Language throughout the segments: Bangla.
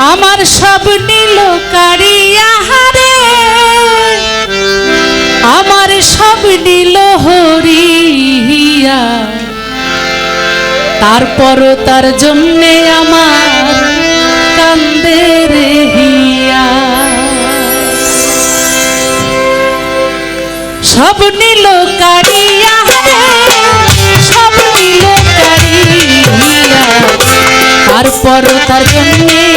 আমার সব নীল কারিয়া হারে আমার সব নীল হরিয়া। তারপর তার জন্যে আমার কান্দে রেহিয়া। সব নীল কারিয়া সব নীল কারিয়া তার জন্যে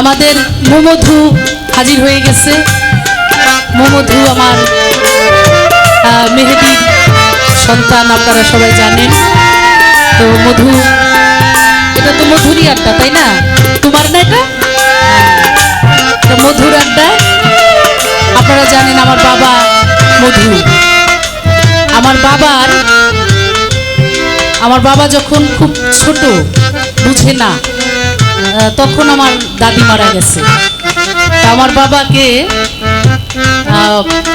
আমাদের মোমধু হাজির হয়ে গেছে। মোমধু আমার মেহেদির সন্তান, আপনারা সবাই জানেন। তো মধু, এটা তো মধুরই আড্ডা, তাই না? তোমার না এটা? মধুর আড্ডা, আপনারা জানেন আমার বাবা মধু। আমার বাবার, আমার বাবা যখন খুব ছোট, বুঝে না। তখন আমার দাদি মারা গেছে। আমার বাবাকে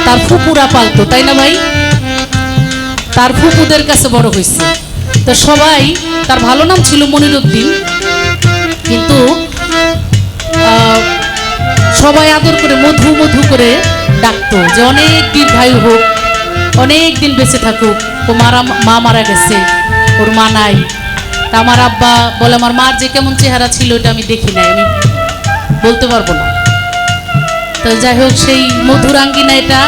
তার ফুপুরা পালতো, তাই না ভাই? তার ফুপুদের কাছে বড় হয়েছে। তো সবাই, তার ভালো নাম ছিল মনিরুদ্দিন, কিন্তু সবাই আদর করে, মধু মধু করে ডাকতো যে অনেক দিন ভাই হোক, অনেক দিন বেঁচে থাকুক, ও মারা, মা মারা গেছে, ওর মা নাই। তা আমার আব্বা বলে আমার মার যে কেমন চেহারা ছিল, এটা আমি দেখি নাই, আমি বলতে পারব না। তো যাই হোক, সেই মধুরাঙ্গিনা এটা,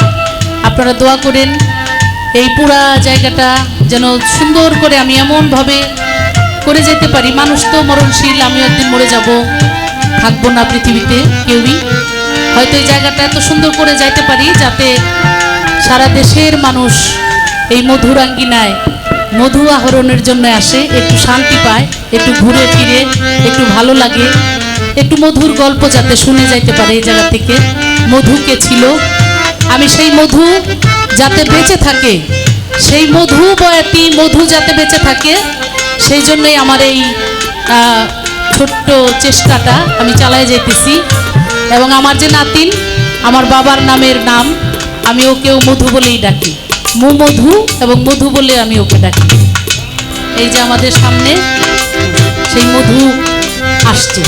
আপনারা দোয়া করেন, এই পুরা জায়গাটা যেন সুন্দর করে আমি এমনভাবে করে যেতে পারি। মানুষ তো মরণশীল, আমিও একদিন মরে যাব, থাকব না পৃথিবীতে কেউই। হয়তো এই জায়গাটা এত সুন্দর করে যাইতে পারি, যাতে সারা দেশের মানুষ এই মধুরাঙ্গিনায় মধু আহরণের জন্য আসে, একটু শান্তি পায়, একটু ঘুরে ফিরে, একটু ভালো লাগে। একটু মধুর গল্প যাতে শুনে যাইতে পারে এই জায়গা থেকে। মধুকে ছিল? আমি সেই মধু যাতে বেঁচে থাকে, সেই মধু বয়াতি মধু যাতে বেঁচে থাকে, সেই জন্যই আমার এই ছোট্ট চেষ্টাটা আমি চালাই যেতেছি এবং আমার যে নাতিন, আমার বাবার নামের নাম আমি ওকেও মধু বলেই ডাকি। মু মধু এবং মধু বলে আমি ওকে ডাকি। এই যে আমাদের সামনে সেই মধু আসছে।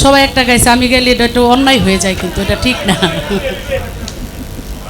সবাই একটা গাইছে আমি গেলে এটা একটু অন্যায় হয়ে যায় কিন্তু এটা ঠিক না।